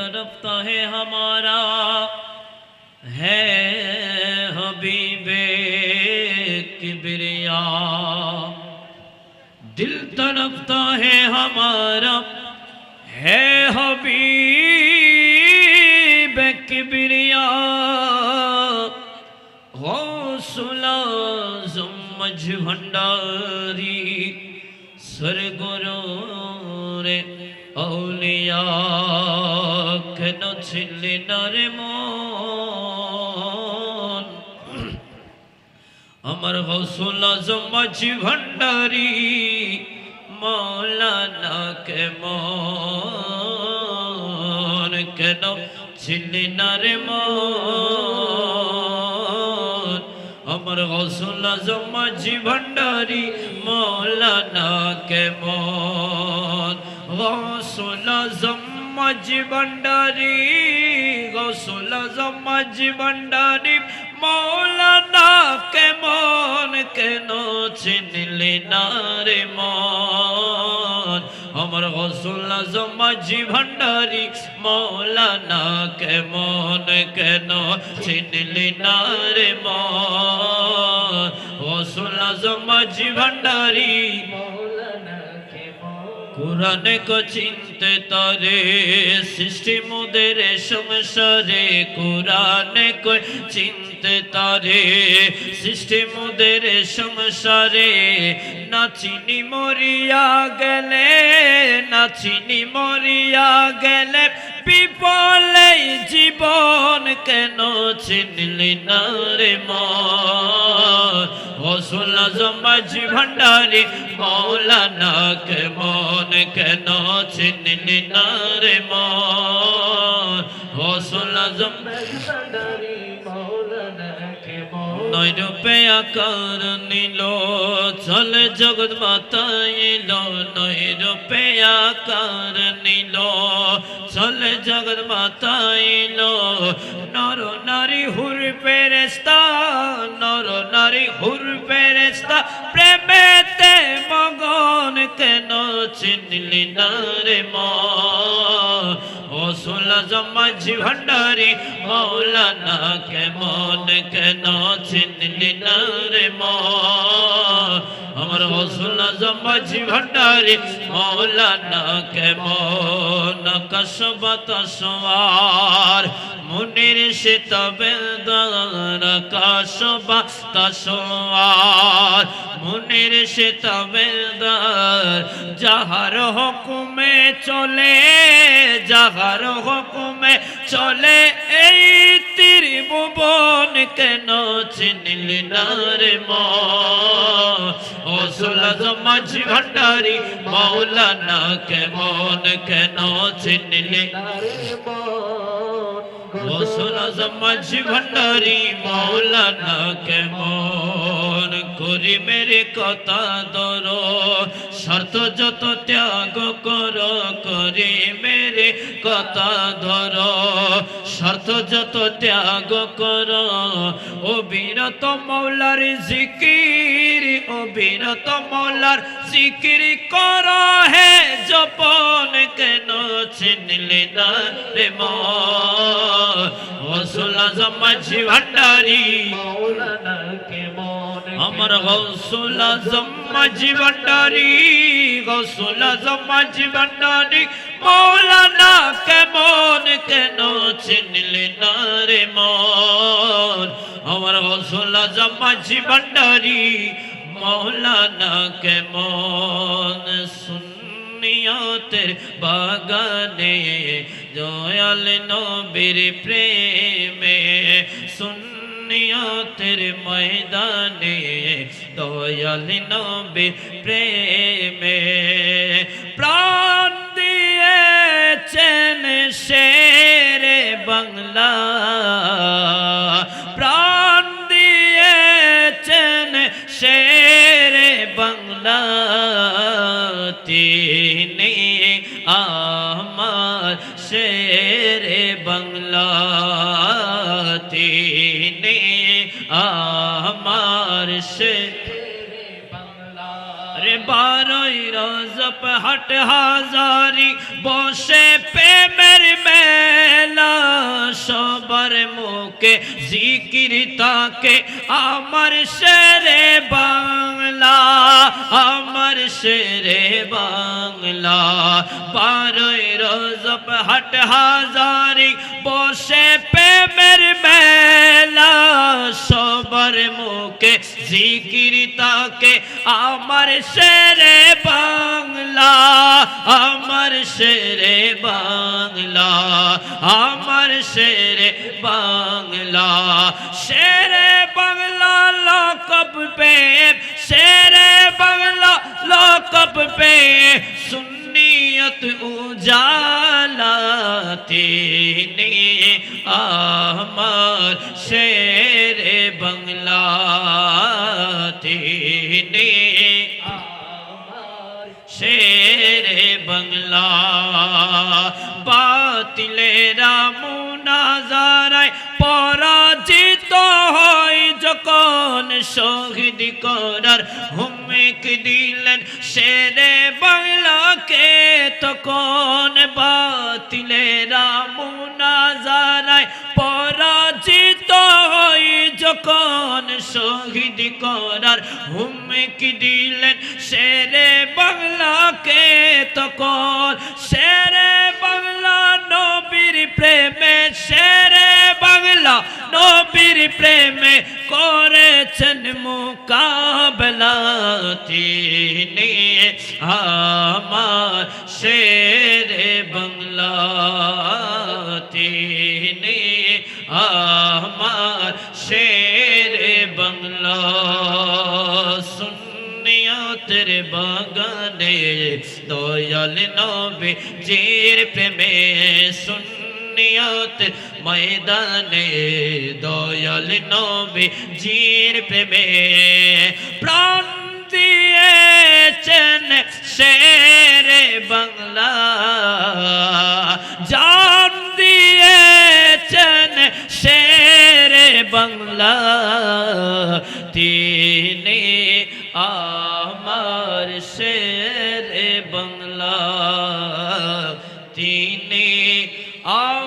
تڑپتا ہے ہمارا۔ ہے حبیبِ کبریا۔ دل تڑپتا ہے ہمارا۔ ہے حبیبِ کبریا۔ حوصلہ زمج بھنڈاری۔ سرگرورِ اولیاء۔ কেন ছিলি না রে মন। আমার হসুল জমাজি ভান্ডারি মৌলানা কে মন। কেন ছিলি না রে মন? আমার গসুল জমাজি ভান্ডারি মৌলানা কে মন গসুল জমাজি ভান্ডারি গসুল জমাজি মৌলানা কে মন কেন চিনলি না রে মন আমার গসুল জমাজি ভান্ডারি মৌলানা কে মন কেন চিনলি না রে মন গসুল জমাজি ভান্ডারি কোরআনে কো চিনতে তরে সৃষ্টি মুদের সংসারে, কোরআনে কো চিনতে তরে সৃষ্টি মুদের সংসারে নাচিনি মরিয়া গেলে নাচিনি মরিয়া গেলে বিপলে জীবন কেন চিনলি না রে মন হসুল জমাজি ভান্ডারি মৌলানা কে মন কেন চিনলি না রে মন হসুল জমাজি ভান্ডারি নিল, চল জগৎ মাতাইল নয় রূপে আকার নিল। চল জগৎ মাতাইল নর নারী হুর পেরেস্তা নর নারী হুর পেরেস্তা প্রেমেতে মগন কেন চিনলি না রে মন ও সোলা জমাজি ভান্ডারি, মৌলানা কে মন কেন চিনলি না রে মন আমার ও সোলা জমাজি ভান্ডারি মৌলানা কে মন কসবত সওয়ার মুনির সে তবে দার কাশবা তসওয়ার। মুনির সে তবে যাহার হুকুমে চলে, যাহার হুকুমে চলে, এই ত্রিভুবন কেন চিনলি না রে ও মাঝি ভান্ডারি, মৌলানা কেমন কেন চিনলে? সুলজ মাঝি ভান্ডারি, মৌলানা কেমন করি মেরে কথা দর শর্ত যত ত্যাগ কর, করি কথা ধর, শর্ত যত ত্যাগ কর। ও বিরত মৌলার জিকির, ও বিরত মৌলার জিকির কর। হে জপন কেন চিনলি না রে মন ও সোলা জমাঝি ভান্ডারি আমার গৌসুল আজম ভান্ডারি গৌসুল আজম ভান্ডারি মৌলানা কেমন কেন চিনলি না রে মন? আমার গৌসুল আজম মাঝি ভান্ডারি মৌলানা কেমন? সুন্নিয়তের বাগানে জয়াল নবীর প্রেমে সুন দুনিয়াতের ময়দানে দয়াল নবী প্রেমে প্রাণ বাংলা প্রাণ দিয়েছেন শেরে বাংলা তিনি আমার শেরে বাংলা তিনি আমার সে রে বারোই রজব হাট হাজারি বসে পে প্রেমের মেলা সবার মুখে জিকির আমার শেরে বাংলা, আমার শেরে বাংলা। বারোই রজব হাট হাজারি, বসে প্রেমের মেলা। সবার মুখে জিকির আমার শেরে বাংলা, আমার শেরে বাংলা। আমার শেরে বাংলা। শেরে বাংলা লকব পে শেরে বাংলা লকব পে সুন্নিয়ত উজালা তিনি আমার শেরে বাংলা শেরে বাতিলেরা মুনাজারায় পরাজিত হয় যখন শহীদ করার হুমিক দিলেন। শেরে বাংলাকে তখন বাতিলেরা মুনাজারায় পরাজিত হয় যখন শহীদ করার হুমিক দিলেন। শেরে বাংলাকে তখন আমার শেরে বাংলা তিনি আমার শেরে বাংলা সুন্নিয়তের বাগানে, দয়াল নবী জির প্রেমে সুন্নিয়ত ময়দানে, দয়াল নবী জির প্রেমে প্রাণ বাংলা তিনি আমার শের বাংলা তিনি আমার